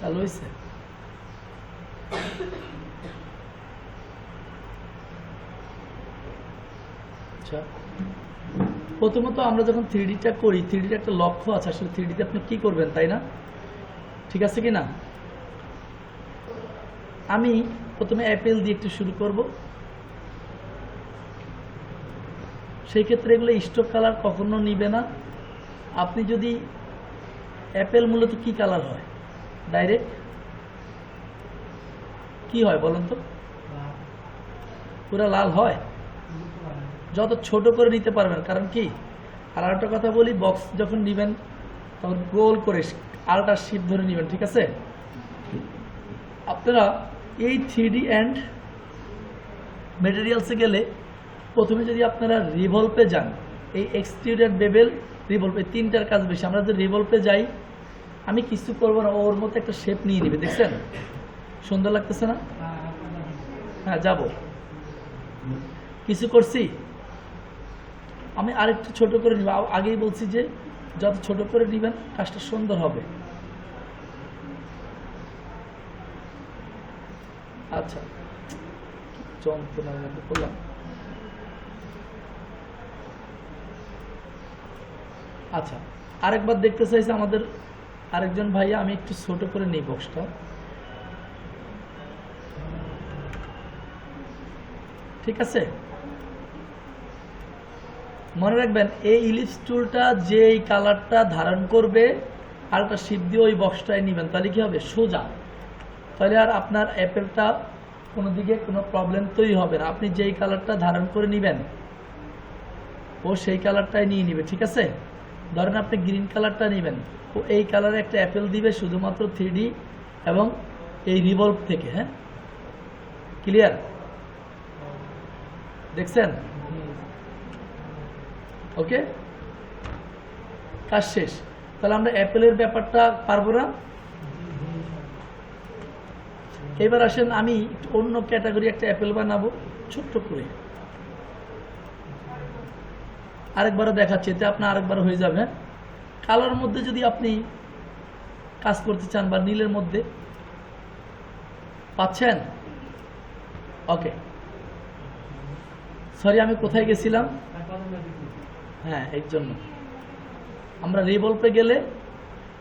চালু হয়েছে? আচ্ছা। প্রথমত আমরা যখন থ্রিডিটা করি, থ্রিডির একটা লক্ষ্য আছে, আসলে থ্রিডিতে আপনি কি করবেন, তাই না? ঠিক আছে কি না আমি প্রথমে অ্যাপেল দিয়ে একটু শুরু করব। সেই ক্ষেত্রে এগুলো স্টক কালার কখনো নিবে না। আপনি যদি অ্যাপেল মূলত কি কালার হয়? ডাইরেক্ট কি হয় বলেন তো? পুরো লাল হয়? যত ছোট করে নিতে পারবেন কারণ কি? আর একটা কথা বলি বক্স যখন নেবেন তখন গোল করে আলটা শিপ ধরে নেবেন ঠিক আছে? আপনারা এই থ্রি ডি অ্যান্ড মেটেরিয়ালসে গেলে প্রথমে যদি আপনারা রিভলভে যান এই এক্সটিরিয়ার বেবেল রিভলভ এই তিনটার কাজ বেশি। আমরা যদি রিভলভে যাই আমি কিছু করব না, ওর মতো একটা শেপ নিয়ে নিবে, দেখছেন? সুন্দর লাগতেছে না? হ্যাঁ যাব। কিছু করছি? আমি আরেকটু ছোট করে নিব। আগেই বলছি যে, যত ছোট করে নেবেন, কাজটা সুন্দর হবে। আচ্ছা। করলাম আচ্ছা। আরেকবার দেখতে চাইছে আমাদের আরেকজন ভাইয়া, আমি একটু ছোট করে নিই বক্সটা ঠিক আছে? মনে রাখবেন, এই ইলিপস টুলটা যে এই কালারটা ধারণ করবে আলটা শিপ দিয়ে ওই বক্সটায় নেবেন, তাহলে কি হবে? সোজা। তাহলে আর আপনার অ্যাপেলটা কোনো দিকে কোনো প্রবলেম তৈরি হবে না। আপনি যেই কালারটা ধারণ করে নেবেন, ও সেই কালারটাই নিয়ে নিবে, ঠিক আছে? ধরেন আপনি গ্রিন কালারটা নেবেন ও এই কালারে একটা অ্যাপেল দিবে শুধুমাত্র থ্রি এবং এই রিভলভ থেকে হ্যাঁ? ক্লিয়ার দেখছেন? ওকে কাজ শেষ। তাহলে আমরা অ্যাপেলের ব্যাপারটা পারব না? এবার আসেন আমি অন্য ক্যাটাগরি একটা অ্যাপেল বানাবো, ছোট্ট করে। আরেকবারও দেখাচ্ছি, এতে আপনার আরেকবার হয়ে যাবে? কালোর মধ্যে যদি আপনি কাজ করতে চান বা নীলের মধ্যে, পাচ্ছেন? ওকে। সরি আমি কোথায় গেছিলাম? হ্যাঁ এর জন্য। আমরা রিভলভে গেলে,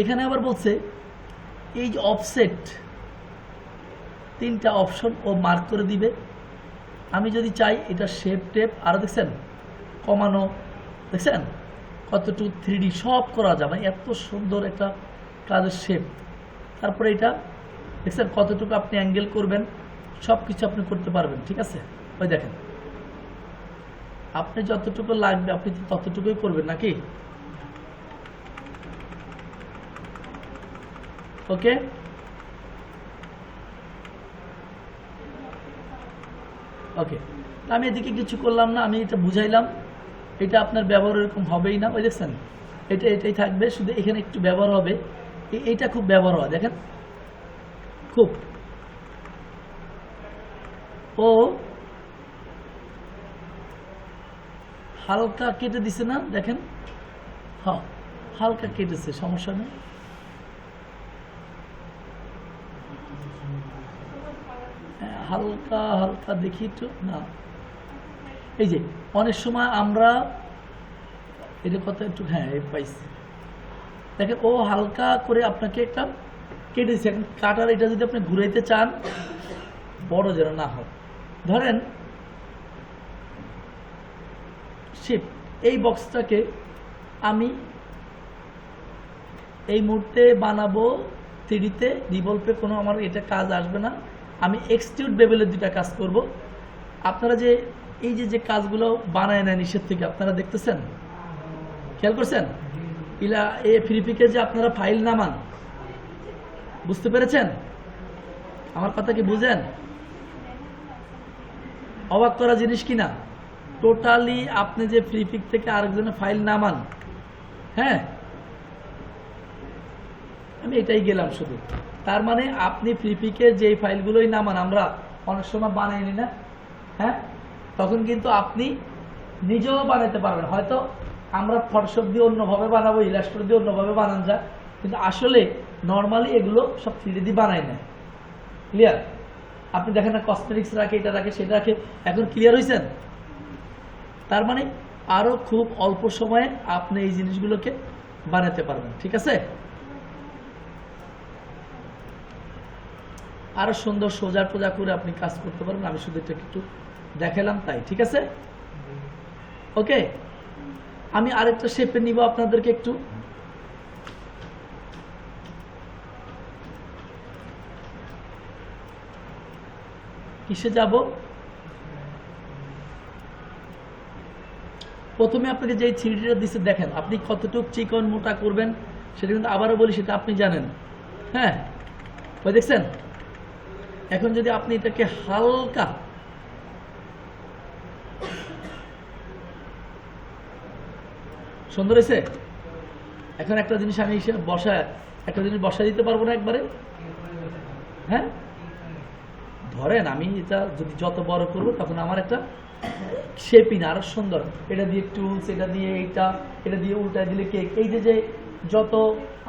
এখানে আবার বলছে, এই যে অফসেট তিনটা অপশন ও মার্ক করে দিবে। আমি যদি চাই এটা শেপ টেপ আরও দেখছেন? কমানো দেখছেন? কতটুকু থ্রি সব করা যাবে এত সুন্দর একটা কাজের শেপ তারপরে এটা, দেখছেন কতটুকু আপনি অ্যাঙ্গেল করবেন সব কিছু আপনি করতে পারবেন, ঠিক আছে? ওই দেখেন। আপনি যতটুকু লাগবে, আপনি ততটুকুই করবেন নাকি? ওকে ওকে আমি এদিকে কিছু করলাম না, আমি এটা বুঝাইলাম। এটা আপনার ব্যবহার এরকম হবেই না। দেখছেন? এটা এটাই থাকবে শুধু এখানে একটু ব্যবহার হবে। এইটা খুব ব্যবহার হয় দেখেন? খুব। ও হালকা কেটে দিছে না দেখেন? হ্যাঁ হালকা কেটেছে সমস্যা নেই। হ্যাঁ, হালকা হালকা দেখি একটু। না। এই যে, অনেক সময় আমরা এটা কথা একটু হ্যাঁ পাইছি। দেখেন, ও হালকা করে আপনাকে একটা কেটেছে এখন কাটার এটা যদি আপনি ঘুরাইতে চান, বড় যেন না হয়। ধরেন শিপ এই বক্সটাকে আমি এই মুহূর্তে বানাবো থ্রিডিতে রিভলভে কোনো আমার এটা কাজ আসবে না। আমি এক্সটিউট বেবেলের দুটা কাজ করব। আপনারা যে এই যে যে কাজগুলো বানায় নেয় নিষেধ থেকে, আপনারা দেখতেছেন? খেয়াল করছেন? ইলা এ ফ্রিপিকে যে আপনারা ফাইল নামান, বুঝতে পেরেছেন? আমার কথা কি বুঝেন? অবাক করা জিনিস কি না? টোটালি আপনি যে ফ্রি ফ্রিপিক থেকে আরেকজনের ফাইল নামান হ্যাঁ? আমি এটাই গেলাম শুধু। তার মানে আপনি ফ্রি ফ্রিপিকে যে ফাইলগুলোই নামান, আমরা অনেক সময় বানাই নি না হ্যাঁ? তখন কিন্তু আপনি নিজেও বানাতে পারবেন। হয়তো আমরা ফটোশপ দিয়ে অন্যভাবে বানাবো ইলাস্ট্রেটর দিয়ে অন্যভাবে বানান যায় কিন্তু আসলে নর্মালি এগুলো সব থ্রি দিয়ে বানায় নেয়। ক্লিয়ার আপনি দেখেন না কসমেটিক্স রাখে, এটা রাখে, সেটা রাখে। এখন ক্লিয়ার হয়েছেন তার মানে আরও খুব অল্প সময়ে আপনি এই জিনিসগুলোকে বানাতে পারবেন, ঠিক আছে? আরও সুন্দর সোজা টোজা করে আপনি কাজ করতে পারবেন। আমি শুধু এটা একটু দেখালাম তাই, ঠিক আছে? ওকে? আমি আরেকটা শেপে নিব আপনাদেরকে একটু। কিসে যাব? প্রথমে আপনাকে যে থ্রিডিটা দিচ্ছে দেখেন, আপনি কতটুক চিকন মোটা করবেন, সেটা কিন্তু আবারও বলি, সেটা আপনি জানেন। হ্যাঁ? ওই দেখছেন? এখন যদি আপনি এটাকে হালকা সুন্দর হয়েছে? এখন একটা জিনিস আমি বসা, একটা জিনিস বসা দিতে পারব না একবারে? হ্যাঁ? ধরেন আমি এটা যদি যত বড় করব, তখন আমার একটা শেপই না আরও সুন্দর। এটা দিয়ে টুলস, এটা দিয়ে এইটা, এটা দিয়ে উল্টা দিলে কেক। এই যে যে যত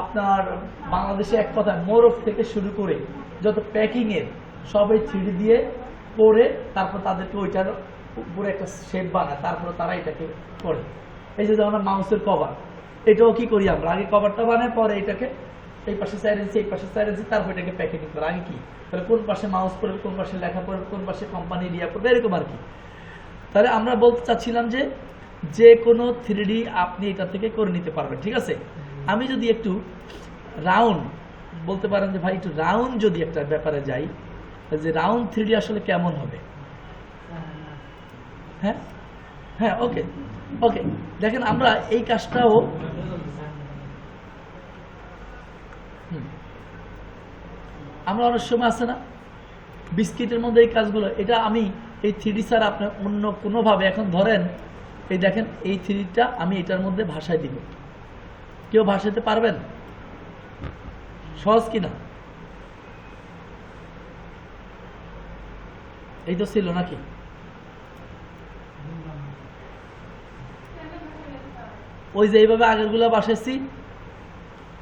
আপনার বাংলাদেশে এক কথা মোরগ থেকে শুরু করে যত প্যাকিং এর সবাই থ্রি দিয়ে করে তারপর তাদেরকে ওইটার উপরে একটা শেপ বানায়, তারপরে তারা এটাকে করে। এই যে যেমন মাউসের কভার এটাও কি করি আমরা? আগে কভারটা বানাই পরে এটাকে এই পাশে ইঞ্চি এই পাশে ইঞ্চি তারপর এটাকে প্যাকেটিং করে। আগে কি? তাহলে কোন পাশে মাউস পড়বে কোন পাশে লেখা পড়বে কোন পাশে কোম্পানি ইয়া পড়বে এরকম আর কি। তাহলে আমরা বলতে চাচ্ছিলাম যে যে কোনো থ্রি আপনি এটা থেকে করে নিতে পারবেন ঠিক আছে? আমি যদি একটু রাউন্ড বলতে পারেন যে ভাই একটু রাউন্ড যদি একটা ব্যাপারে যাই যে রাউন্ড থ্রি আসলে কেমন হবে? হ্যাঁ? হ্যাঁ ওকে ওকে দেখেন আমরা এই কাজটাও। আমরা অনেক সময় আছে না, বিস্কিটের মধ্যে এই কাজগুলো, এটা আমি এই থ্রিডি স্যার আপনার অন্য কোনোভাবে, এখন ধরেন, এই দেখেন, এই থ্রিটা আমি এটার মধ্যে ভাষায় দিব। কেউ ভাষাতে পারবেন? সহজ কিনা? এই তো ছিল নাকি? ওই যে এইভাবে আগেরগুলো বাসাইছি,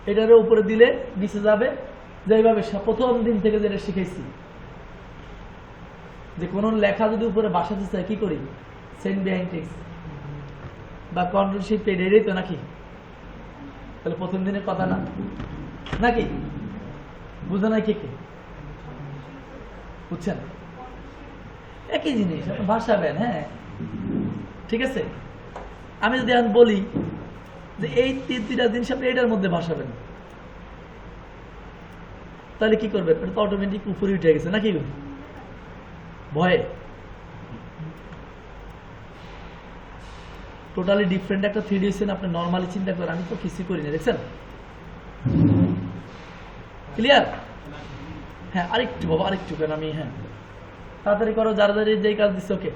এটার উপরে দিলে নিচে যাবে। যে এইভাবে সা- প্রথম দিন থেকে যেটা শিখেছি যে কোনো লেখা যদি উপরে বাসাতে চাই কি করি? সেন্ট বিহাইন্ড টেক্সট বা কন্ট্রোল শিপ পেড এটাই তো নাকি? তাহলে প্রথম দিনের কথা না। নাকি? বুঝো নাই কে কে? বুঝছেন? একই জিনিস ভাসাবেন হ্যাঁ। ঠিক আছে? আমি যদি এখন বলি এই তিন তিনটা জিনিস আপনি এটার মধ্যে ভাসাবেন। তাহলে কি করবেন এটা তো অটোমেটিক উপরে উঠে গেছে, নাকি? ভয়ে। টোটালি ডিফারেন্ট একটা থ্রি ডিসেন আপনি নর্মালি চিন্তা করেন, আমি তো কিছু করি না দেখছেন? ক্লিয়ার হ্যাঁ আরেকটু বাবা, আরেকটু কেন আমি হ্যাঁ। তাড়াতাড়ি করো, যারা যারা যেই কাজ দিচ্ছে ওকে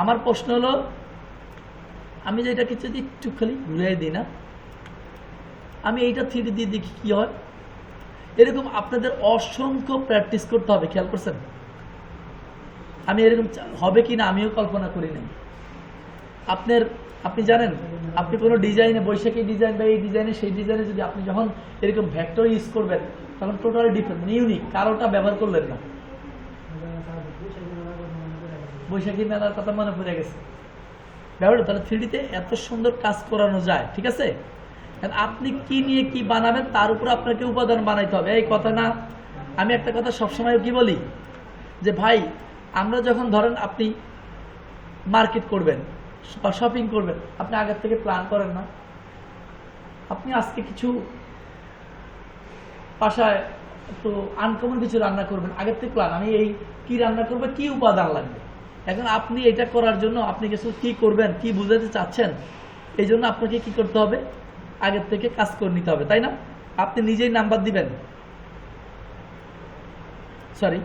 আমার প্রশ্ন হলো আমি যে এটা কিছু যদি একটু খালি ঘুরিয়ে দিই না, আমি এইটা থ্রি দিয়ে দেখি কি হয়। এরকম আপনাদের অসংখ্য প্র্যাকটিস করতে হবে, খেয়াল করছেন? আমি এরকম হবে কি না আমিও কল্পনা করি নাই। আপনার, আপনি জানেন, আপনি কোনো ডিজাইনে, বৈশাখী ডিজাইন বা এই ডিজাইনে, সেই ডিজাইনে যদি আপনি যখন এরকম ভ্যাক্টর ইউজ করবেন, তখন টোটালি ডিফারেন্ট মানে ইউনিক কারোটা ব্যবহার করলেন না। বৈশাখী মেলার কথা মনে পড়ে গেছে। ব্যবহার তাহলে থ্রিডিতে এত সুন্দর কাজ করানো যায়, ঠিক আছে? আপনি কি নিয়ে কি বানাবেন, তার উপর আপনাকে উপাদান বানাইতে হবে। এই কথা না, আমি একটা কথা সবসময় কি বলি? যে ভাই, আমরা যখন ধরেন আপনি মার্কেট করবেন, বা শপিং করবেন, আপনি আগের থেকে প্ল্যান করেন না। আপনি আজকে কিছু বাসায় একটু আনকমন কিছু রান্না করবেন, আগের থেকে প্ল্যান আমি এই কি রান্না করব, কি উপাদান লাগবে? এখন আপনি এটা করার জন্য আপনি কিছু কি করবেন, কি বুঝাতে চাচ্ছেন, এই জন্য আপনাকে কি করতে হবে? আগের থেকে কাজ করে নিতে হবে, তাই না? আপনি নিজেই নাম্বার দিবেন। সরি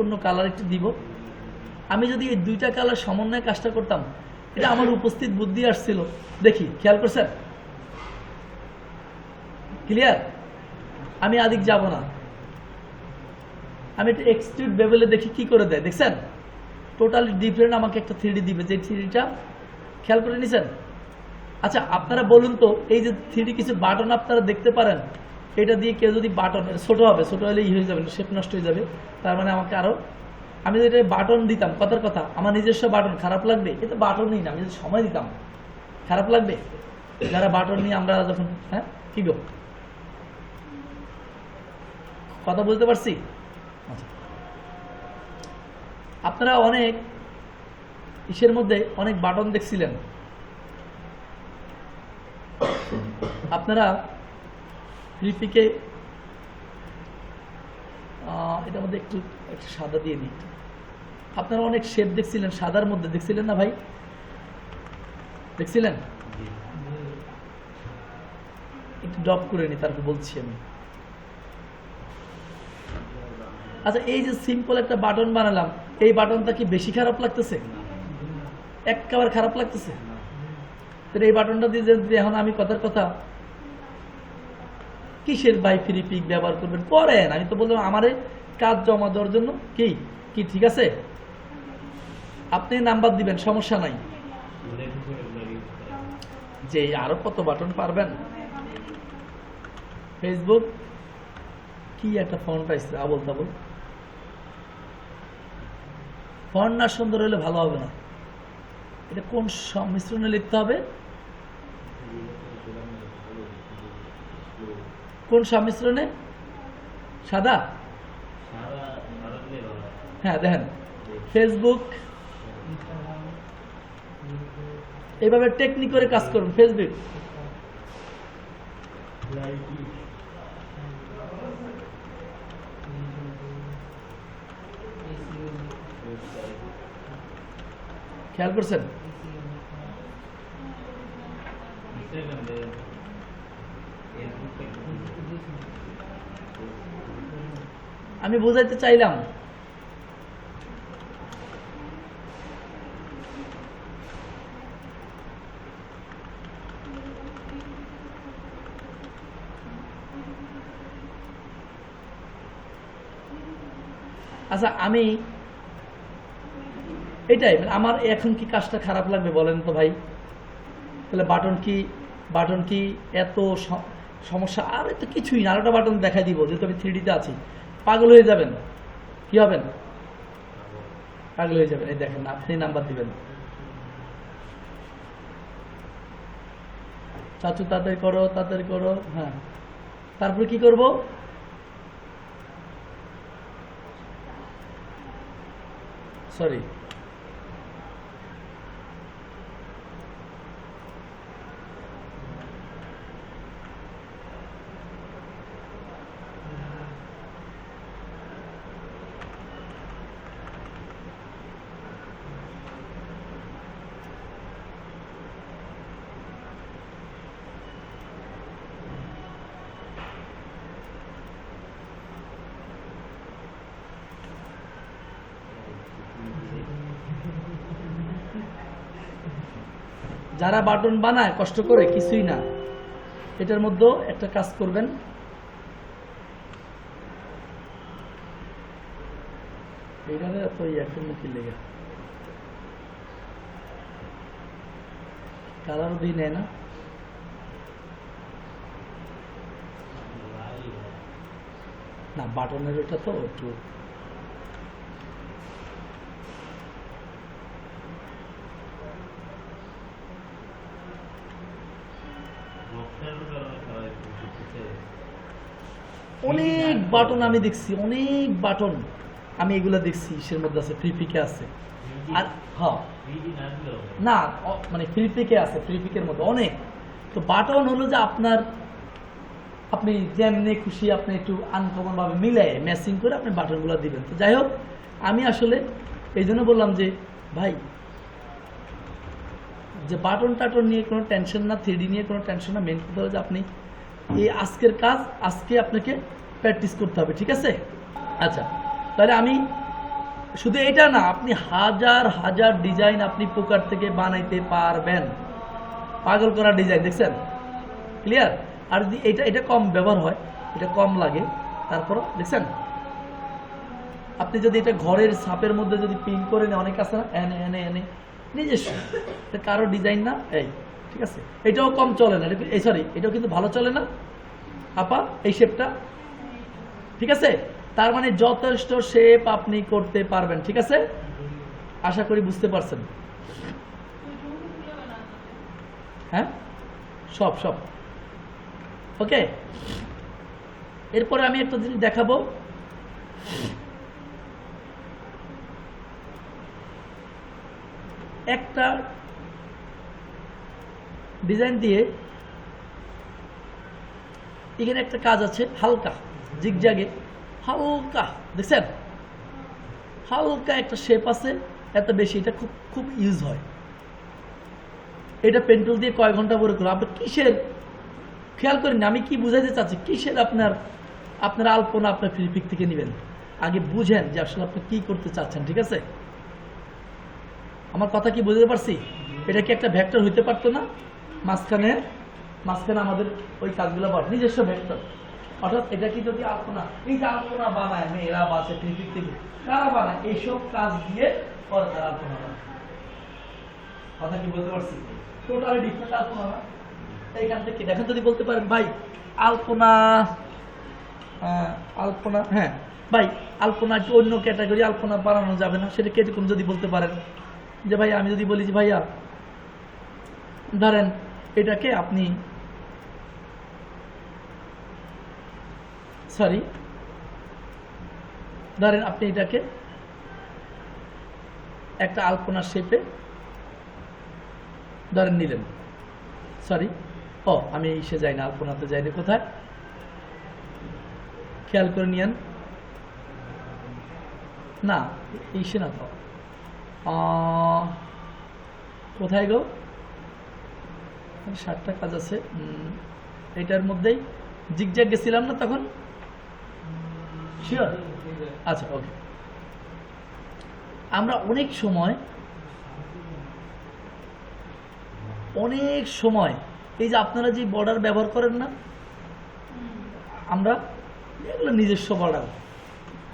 অন্য কালার একটু দিব। আমি যদি এই দুইটা কালার সমন্বয়ে কাজটা করতাম, এটা আমার উপস্থিত বুদ্ধি আসছিল। দেখি, খেয়াল করছেন? ক্লিয়ার আমি আদিক যাব না। আমি একটা এক্সট্রিট লেভেলে দেখি কি করে দেয়, দেখছেন? টোটালি ডিফারেন্ট আমাকে একটা থ্রি দিবে, যে থ্রিটা খেয়াল করে নিছেন? আচ্ছা আপনারা বলুন তো, এই যে থ্রি কিছু বাটন আপনারা দেখতে পারেন, এটা দিয়ে কেউ যদি বাটন ছোট হবে, ছোট হলে ই হয়ে যাবে শেপ নষ্ট হয়ে যাবে, তার মানে আমাকে আরও আমি যদি বাটন দিতাম, কথার কথা, আমার নিজস্ব বাটন খারাপ লাগবে? এটা বাটনই না, আমি যদি সময় দিতাম, খারাপ লাগবে? যারা বাটন নিয়ে আমরা যখন হ্যাঁ? কি গো? কথা বলতে পারছি। আপনারা অনেক ইসের মধ্যে অনেক বাটন দেখছিলেন। আপনারা রিপিকে এটার মধ্যে একটু একটু সাদা দিয়ে দিই আপনারা অনেক শেপ দেখছিলেন সাদার মধ্যে দেখছিলেন না ভাই? দেখছিলেন? একটু ড্রপ করে নি তারপর বলছি আমি। আচ্ছা এই যে সিম্পল একটা বাটন বানালাম, এই বাটনটা কি বেশি খারাপ লাগতেছে? একেবারে খারাপ লাগতেছে? তো এই বাটনটা দিয়ে যদি এখন আমি কথার কথা কিসের বাই পিক ব্যবহার করবেন? করেন, আমি তো বললাম আমারে কাজ জমা দেওয়ার জন্য কি? কি, ঠিক আছে? আপনি নাম্বার দিবেন, সমস্যা নাই। যে আরও কত বাটন পারবেন? ফেসবুক কি একটা ফোন পাইছে আবল তাবল ফোন না সুন্দর হলে ভালো হবে না। এটা কোন সংমিশ্রণে লিখতে হবে? কোন সংমিশ্রণে? সাদা? হ্যাঁ দেখেন। ফেসবুক এইভাবে টেকনিক করে কাজ করুন ফেসবুক খেয়াল করছেন? আমি বুঝাইতে চাইলাম। আচ্ছা আমি এটাই মানে আমার এখন কি কাজটা খারাপ লাগবে বলেন তো ভাই? তাহলে বাটন কি বাটন কি এত সমস্যা? আর তো কিছুই না, আরেকটা বাটন দেখাই দিব, যেহেতু আমি থ্রি আছি। পাগল হয়ে যাবেন। কি হবেন? পাগল হয়ে যাবেন, এই দেখেন, আপনি নাম্বার দিবেন। চাচু তাদের করো তাদের করো হ্যাঁ। তারপরে কি করব? সরি যারা বাটন বানায়, কষ্ট করে, কিছুই না। এটার মধ্যে একটা কাজ করবেন। কালারও দিই নেয় না। না, বাটনের ওটা তো একটু অনেক বাটন আমি দেখছি, অনেক বাটন আমি এগুলা দেখছি সের মধ্যে আছে? ফ্রি পিকে আছে। আর হ্যাঁ। না মানে ফ্রি পিকে আছে ফ্রি পিকের মধ্যে অনেক। তো বাটন হলো যে আপনার, আপনি যেমনি খুশি আপনি একটু আনকমন ভাবে মিলে ম্যাচিং করে আপনি বাটনগুলো দিবেন। তো যাই হোক, আমি আসলে এই জন্য বললাম যে, ভাই, যে বাটন টাটন নিয়ে কোনো টেনশন না থ্রিডি নিয়ে কোনো টেনশন না মেন কথা হলো যে আপনি এই আজকের কাজ, আজকে আপনাকে প্র্যাকটিস করতে হবে, ঠিক আছে? আচ্ছা তাহলে আমি শুধু এটা না, আপনি হাজার হাজার ডিজাইন আপনি পোকার থেকে বানাইতে পারবেন। পাগল করা ডিজাইন দেখছেন? ক্লিয়ার আর যদি এটা এটা কম ব্যবহার হয়, এটা কম লাগে তারপর দেখছেন? আপনি যদি এটা ঘরের সাপের মধ্যে যদি পিন করে নেন, অনেক আছে না? এনে এনে এনে, নিজস্ব। কারও ডিজাইন না, এই। ঠিক আছে? এটাও কম চলে না। এই সরি এটাও কিন্তু ভালো চলে না। আপা, এই শেপটা ঠিক আছে? তার মানে যথেষ্ট শেপ আপনি করতে পারবেন, ঠিক আছে? আশা করি বুঝতে পারছেন। হ্যাঁ? সব সব। ওকে? এরপরে আমি একটা জিনিস দেখাবো। একটা ডিজাইন দিয়ে এখানে একটা কাজ আছে, হালকা, জিগজাগে, হালকা, দেখছেন? হালকা একটা শেপ আছে, এত বেশি, এটা খুব খুব ইউজ হয়। এটা পেন্টুল দিয়ে কয় ঘণ্টা পরে করো। আপনি কিসের? খেয়াল করেন আমি কি বুঝাইতে চাচ্ছি? কিসের আপনার আপনার আলপনা আপনার ফিলিপিক থেকে নেবেন? আগে বুঝেন যে আসলে আপনি কি করতে চাচ্ছেন, ঠিক আছে? আমার কথা কি বুঝতে পারছি? এটা কি একটা ভ্যাক্টর হইতে পারতো না? মাঝখানে মাঝখানে আমাদের ওই কাজগুলো বল নিজস্ব ভেক্টর। অর্থাৎ এটা কি যদি আলপনা এই যে আলপনা বানায় মেয়েরা বাসে ফিলিপিক থেকে কারা বানায় এইসব কাজ দিয়ে পরে তারা আলপনা বানায় কথা কি বলতে পারছি? টোটালি ডিফারেন্ট আলপনা না? এইখান থেকে দেখেন যদি বলতে পারেন ভাই আলপনা আহ, আলপনা হ্যাঁ ভাই আলপনা কি অন্য ক্যাটাগরি আলপনা বানানো যাবে না সেটা কীরকম যদি বলতে পারেন। যে ভাই আমি যদি বলি যে ভাইয়া ধরেন এটাকে আপনি সরি ধরেন আপনি এটাকে একটা আলপনা শেপে ধরেন নিলেন। সরি ও, আমি ইসে যাই না আলপনাতে যাই না কোথায়? খেয়াল করে নিয়েন। না ইসে না তো। কোথায় গো? ষাটটা কাজ আছে। এটার মধ্যেই জিগজ্যাগ গেছিলাম না তখন? শিওর আচ্ছা ওকে আমরা অনেক সময় অনেক সময়, এই যে আপনারা যে বর্ডার ব্যবহার করেন না, আমরা এগুলো নিজস্ব বর্ডার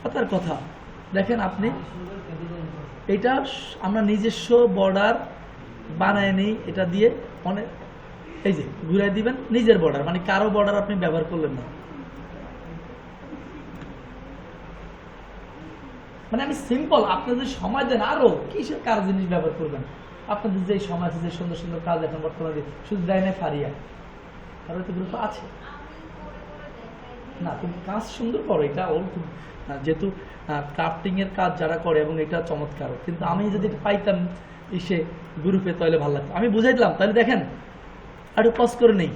কথার কথা। দেখেন আপনি, এটা আমরা নিজস্ব বর্ডার বানায় নিই, এটা দিয়ে অনেক এই যে, ঘুরাই দিবেন, নিজের বর্ডার মানে কারও বর্ডার আপনি ব্যবহার করলেন না। মানে আমি সিম্পল আপনাদের সময় দেন আরও, কিসের কার জিনিস ব্যবহার করবেন? আপনাদের যে সময় আছে, যে সুন্দর সুন্দর কাজ এখন বর্তমানে শুধু দেয় না ফারিয়া। কারও তো গ্রুপ আছে। না, তুমি কাজ সুন্দর করো, এটা ওর যেহেতু ক্রাফটিং এর কাজ যারা করে, এবং এটা চমৎকার কিন্তু আমি যদি পাইতাম এসে গ্রুপে তাহলে ভালো লাগতো। আমি বুঝাই দিলাম তাহলে দেখেন আর একটু পজ করে নেই